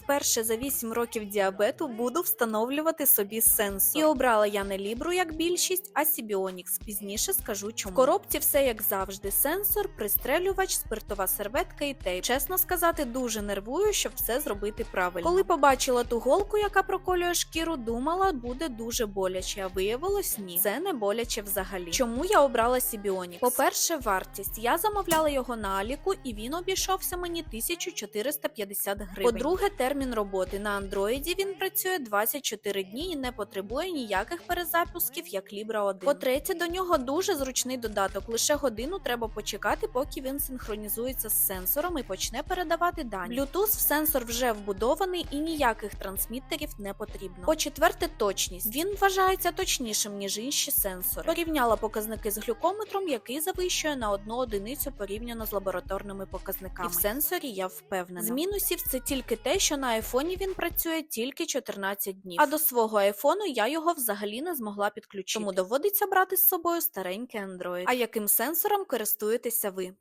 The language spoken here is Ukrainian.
Вперше за 8 років діабету буду встановлювати собі сенсор. І обрала я не Libru, як більшість, а Сібіонікс. Пізніше скажу чому. В коробці все як завжди: сенсор, пристрелювач, спиртова серветка і тейп. Чесно сказати, дуже нервую, щоб все зробити правильно. Коли побачила ту голку, яка проколює шкіру, думала, буде дуже боляче, а виявилось ні. Це не боляче взагалі. Чому я обрала Сібіонікс? По-перше, вартість. Я замовляла його на Аліку, і він обійшовся мені 1450 гривень. По-друге, термін роботи на андроїді він працює 24 дні і не потребує ніяких перезапусків, як Libra 1. По-третє, до нього дуже зручний додаток. Лише годину треба почекати, поки він синхронізується з сенсором і почне передавати дані. Bluetooth в сенсор вже вбудований і ніяких трансміттерів не потрібно. По-четверте, точність. Він вважається точнішим, ніж інші сенсори. Порівняла показники з глюкометром, який завищує на одну одиницю порівняно з лабораторними показниками. І в сенсорі я впевнена. З мінусів це тільки те, що на айфоні він працює тільки 14 днів. А до свого айфону я його взагалі не змогла підключити. Тому доводиться брати з собою старенький Android. А яким сенсором користуєтеся ви?